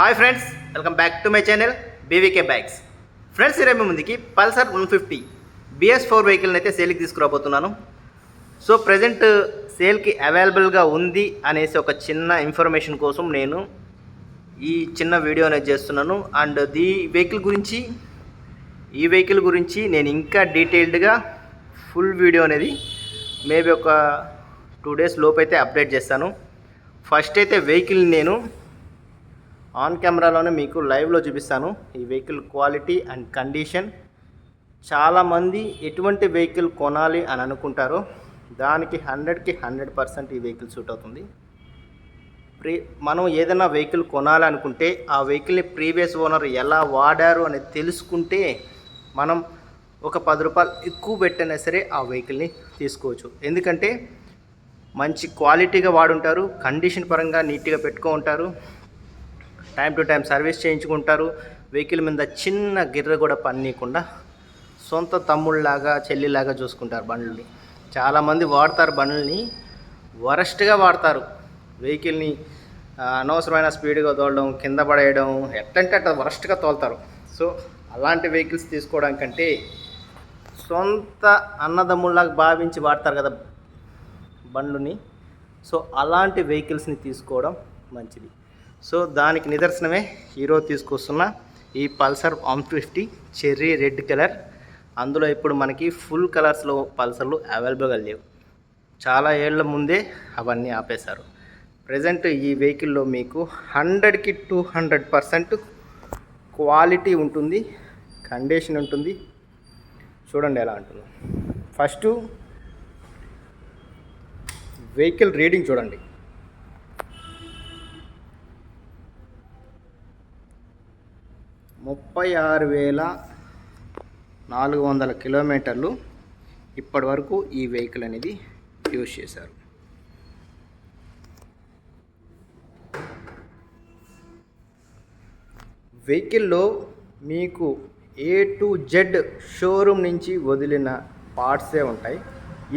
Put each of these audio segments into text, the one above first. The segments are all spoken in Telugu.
Hi friends welcome back to my channel BVK bags friends ఇరవై ముందుకి Pulsar one fifty BS four వెహికల్ని అయితే సేల్కి తీసుకురాబోతున్నాను. సో ప్రజెంట్ సేల్కి అవైలబుల్గా ఉంది అనేసి ఒక చిన్న ఇన్ఫర్మేషన్ కోసం నేను ఈ చిన్న వీడియో అనేది చేస్తున్నాను. అండ్ దీ వెహికల్ గురించి ఈ వెహికల్ గురించి నేను ఇంకా డీటెయిల్డ్గా ఫుల్ వీడియో అనేది మేబీ ఒక టూ డేస్ లోపు అయితే అప్డేట్ చేస్తాను. ఫస్ట్ అయితే వెహికల్ నేను ఆన్ కెమెరాలోనే మీకు లైవ్లో చూపిస్తాను. ఈ వెహికల్ క్వాలిటీ అండ్ కండిషన్. చాలామంది ఎటువంటి వెహికల్ కొనాలి అని అనుకుంటారో దానికి హండ్రెడ్కి హండ్రెడ్ పర్సెంట్ ఈ వెహికల్ సూట్ అవుతుంది. ప్రీ మనం ఏదైనా వెహికల్ కొనాలనుకుంటే ఆ వెహికల్ని ప్రీవియస్ ఓనర్ ఎలా వాడారు అని తెలుసుకుంటే మనం ఒక పది రూపాయలు ఎక్కువ పెట్టినా సరే ఆ వెహికల్ని తీసుకోవచ్చు. ఎందుకంటే మంచి క్వాలిటీగా వాడుంటారు కండిషన్ పరంగా నీట్గా పెట్టుకో ఉంటారు టైం టు టైం సర్వీస్ చేయించుకుంటారు. వెహికల్ మీద చిన్న గిర్ర కూడా పన్నీయకుండా సొంత తమ్ముళ్ళలాగా చెల్లిలాగా చూసుకుంటారు బండ్లని. చాలామంది వాడతారు బండ్లని. వరస్ట్గా వాడతారు. వెహికల్ని అనవసరమైన స్పీడ్గా తోలడం కింద పడేయడం ఎట్టంటే అట్లా వరస్ట్గా తోలుతారు. సో అలాంటి వెహికల్స్ తీసుకోవడానికంటే సొంత అన్నదమ్ముళ్ళకి భావించి వాడతారు కదా బండ్లని. సో అలాంటి వెహికల్స్ని తీసుకోవడం మంచిది. సో దానికి నిదర్శనమే హీరో తీసుకొస్తున్న ఈ Pulsar one fifty cherry red colour. అందులో ఇప్పుడు మనకి ఫుల్ కలర్స్లో పల్సర్లు అవైలబుల్గా లేవు. చాలా ఏళ్ళ ముందే అవన్నీ ఆపేశారు. ప్రజెంట్ ఈ వెహికల్లో మీకు హండ్రెడ్కి టూ హండ్రెడ్ పర్సెంట్ క్వాలిటీ ఉంటుంది కండిషన్ ఉంటుంది. చూడండి ఎలా ఉంటుందో. ఫస్ట్ వెహికల్ రీడింగ్ చూడండి. ముప్పై ఆరు వేల నాలుగు వందల కిలోమీటర్లు ఇప్పటి వరకు ఈ వెహికల్ అనేది యూజ్ చేశారు. వెహికల్లో మీకు ఏ టు జెడ్ షోరూమ్ నుంచి వదిలిన పార్ట్సే ఉంటాయి.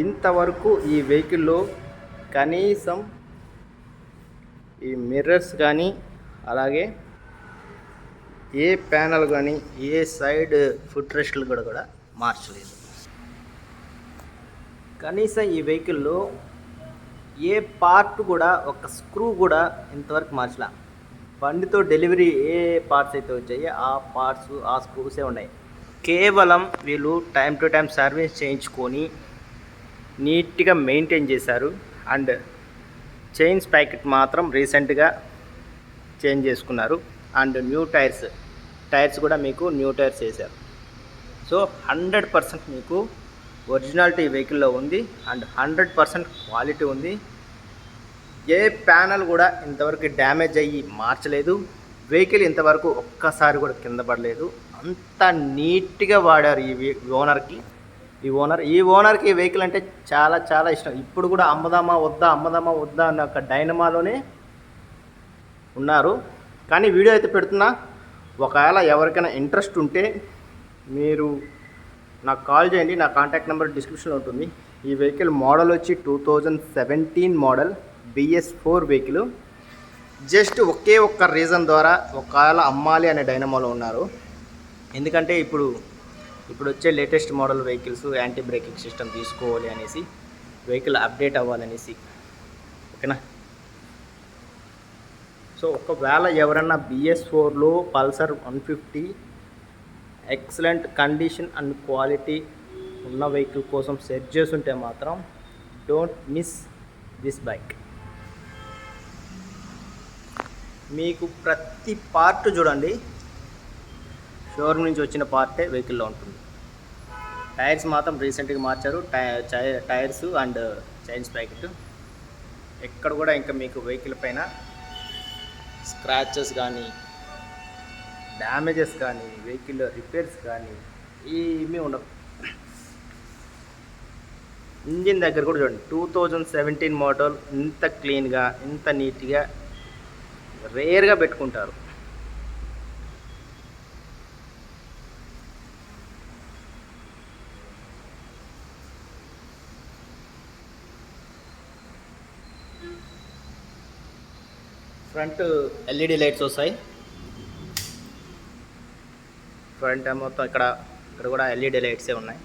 ఇంతవరకు ఈ వెహికల్లో కనీసం ఈ మిర్రర్స్ కానీ అలాగే ఏ ప్యానల్ కానీ ఏ సైడ్ ఫుట్ రెస్ట్లు కూడా కూడా మార్చలేదు. కనీసం ఈ వెహికల్లో ఏ పార్ట్ కూడా ఒక స్క్రూ కూడా ఇంతవరకు మార్చలా. బండితో డెలివరీ ఏ పార్ట్స్ అయితే వచ్చాయో ఆ పార్ట్స్ ఆ స్క్రూసే ఉన్నాయి. కేవలం వీళ్ళు టైం టు టైం సర్వీస్ చేయించుకొని నీట్గా మెయింటైన్ చేశారు. అండ్ చైన్స్ ప్యాకెట్ మాత్రం రీసెంట్గా చేంజ్ చేసుకున్నారు. అండ్ న్యూ టైర్స్ టైర్స్ కూడా మీకు న్యూ టైర్స్ వేశారు. సో హండ్రెడ్ పర్సెంట్ మీకు ఒరిజినాలిటీ వెహికల్లో ఉంది అండ్ హండ్రెడ్ పర్సెంట్ క్వాలిటీ ఉంది. ఏ ప్యానల్ కూడా ఇంతవరకు డ్యామేజ్ అయ్యి మార్చలేదు. వెహికల్ ఇంతవరకు ఒక్కసారి కూడా కింద పడలేదు. అంత నీట్గా వాడారు ఈ ఓనర్కి. ఈ ఓనర్ ఈ ఓనర్కి ఈ వెహికల్ అంటే చాలా చాలా ఇష్టం. ఇప్పుడు కూడా అమ్మదామా వద్దా అమ్మదామా వద్దా అన్న ఒక డైనమాలోనే ఉన్నారు. కానీ వీడియో అయితే పెడుతున్నా ఒకవేళ ఎవరికైనా ఇంట్రెస్ట్ ఉంటే మీరు నాకు కాల్ చేయండి నా కాంటాక్ట్ నెంబర్ డిస్క్రిప్షన్లో ఉంటుంది. ఈ వెహికల్ మోడల్ వచ్చి two thousand seventeen model BS four vehicle. Just ఒకే ఒక్క రీజన్ ద్వారా ఒకవేళ అమ్మాలి అనే డైనమోలో ఉన్నారు. ఎందుకంటే ఇప్పుడు ఇప్పుడు వచ్చే latest model vehicles anti braking system తీసుకోవాలి అనేసి వెహికల్ అప్డేట్ అవ్వాలనేసి. ఓకేనా? సో ఒకవేళ ఎవరన్నా బిఎస్ ఫోర్లో Pulsar one fifty excellent condition and quality ఉన్న వెహికల్ కోసం సెట్ చేస్తుంటే మాత్రం డోంట్ మిస్ దిస్ బైక్. మీకు ప్రతి పార్ట్ చూడండి. షోరూమ్ నుంచి వచ్చిన పార్టే వెహికల్లో ఉంటుంది. టైర్స్ మాత్రం రీసెంట్గా మార్చారు. టై- టై- టైర్స్ అండ్ చైన్స్ ప్యాకెట్. ఎక్కడ కూడా ఇంకా మీకు వెహికల్ పైన స్క్రాచెస్ కానీ డ్యామేజెస్ కానీ వెహికల్ రిపేర్స్ కానీ ఏమీ ఉండవు. ఇంజిన్ దగ్గర కూడా చూడండి టూ థౌజండ్ సెవెంటీన్ మోడల్ ఇంత క్లీన్గా ఇంత నీట్గా రేర్గా పెట్టుకుంటారు. ఫ్రంట్ ఎల్ఈడి లైట్స్ వస్తాయి. ఫ్రంట్ మొత్తం ఇక్కడ ఇక్కడ కూడా ఎల్ఈడి లైట్సే ఉన్నాయి.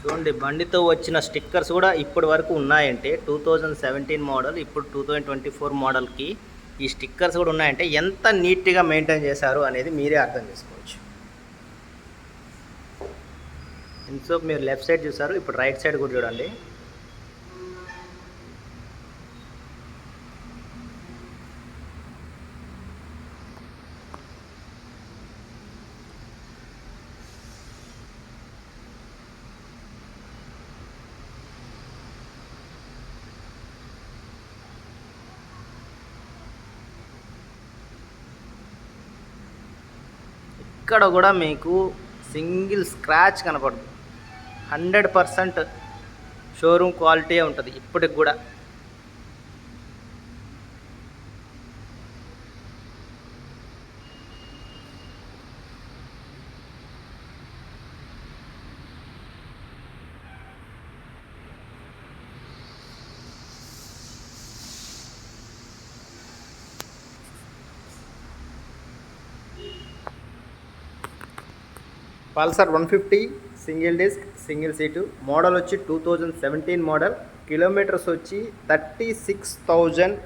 చూడండి బండితో వచ్చిన స్టిక్కర్స్ కూడా ఇప్పటి వరకు ఉన్నాయంటే టూ థౌజండ్ సెవెంటీన్ మోడల్ ఇప్పుడు టూ థౌజండ్ ట్వంటీ ఫోర్ మోడల్కి ఈ స్టిక్కర్స్ కూడా ఉన్నాయంటే ఎంత నీట్గా మెయింటైన్ చేశారు అనేది మీరే అర్థం చేసుకోవచ్చు. సో మీరు లెఫ్ట్ సైడ్ చూసారు ఇప్పుడు రైట్ సైడ్ కూడా చూడండి. ఇక్కడ కూడా మీకు సింగిల్ స్క్రాచ్ కనపడదు. హండ్రెడ్ పర్సెంట్ షోరూమ్ క్వాలిటీ ఉంటుంది ఇప్పటికి కూడా. Pulsar one fifty single disc single seat. Model వచ్చి two thousand seventeen model. Kilometres వచ్చి thirty six thousand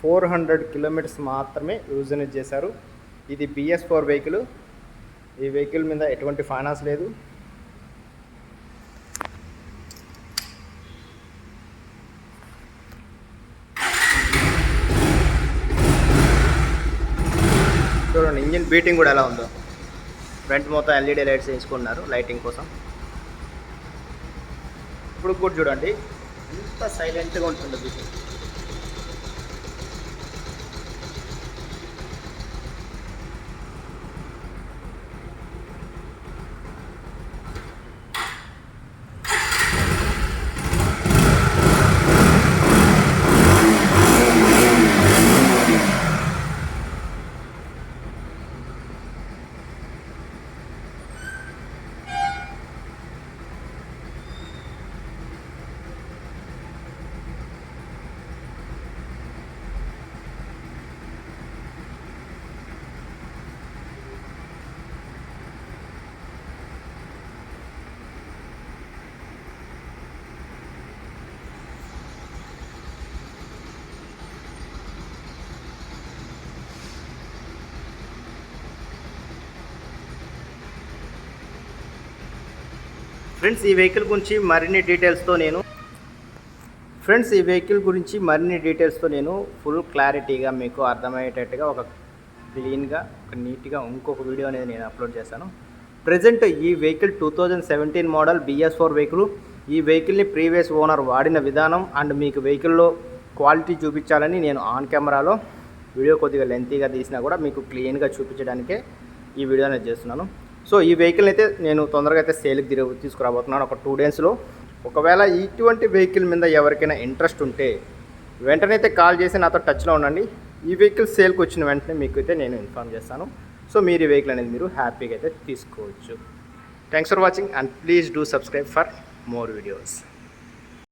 four hundred kilometres మాత్రమే యూజ్ చేశారు. ఇది బిఎస్ ఫోర్ వెహికల్. ఈ వెహికల్ మీద ఎటువంటి ఫైనాన్స్ లేదు. చూడండి ఇంజిన్ బీటింగ్ కూడా ఎలా ఉందో. ఫ్రంట్ మొత్తం ఎల్ఈడి లైట్స్ వేసుకున్నారు లైటింగ్ కోసం. ఇప్పుడు కూడా చూడండి ఎంత సైలెంట్గా ఉంటుంది బిజినెస్ ఫ్రెండ్స్ ఈ వెహికల్ గురించి మరిన్ని డీటెయిల్స్తో నేను ఫ్రెండ్స్ ఈ వెహికల్ గురించి మరిన్ని డీటెయిల్స్తో నేను ఫుల్ క్లారిటీగా మీకు అర్థమయ్యేటట్టుగా ఒక క్లీన్గా ఒక నీట్గా ఇంకొక వీడియో అనేది నేను అప్లోడ్ చేశాను. ప్రజెంట్ ఈ vehicle two thousand seventeen model BS four vehicle ఈ వెహికల్ని ప్రీవియస్ ఓనర్ వాడిన విధానం అండ్ మీకు వెహికల్లో క్వాలిటీ చూపించాలని నేను ఆన్ కెమెరాలో వీడియో కొద్దిగా లెంతీగా తీసినా కూడా మీకు క్లీన్గా చూపించడానికే ఈ వీడియో అనేది చేస్తున్నాను. సో ఈ వెహికల్ అయితే నేను తొందరగా అయితే సేల్కి తిరిగి తీసుకురాబోతున్నాను ఒక టూ డేస్లో. ఒకవేళ ఇటువంటి వెహికల్ మీద ఎవరికైనా ఇంట్రెస్ట్ ఉంటే వెంటనే అయితే కాల్ చేసి నాతో టచ్లో ఉండండి. ఈ వెహికల్ సేల్కి వచ్చిన వెంటనే మీకు అయితే నేను ఇన్ఫామ్ చేస్తాను. సో మీరు ఈ వెహికల్ అనేది మీరు హ్యాపీగా అయితే తీసుకోవచ్చు. Thanks for watching and please do subscribe for more videos.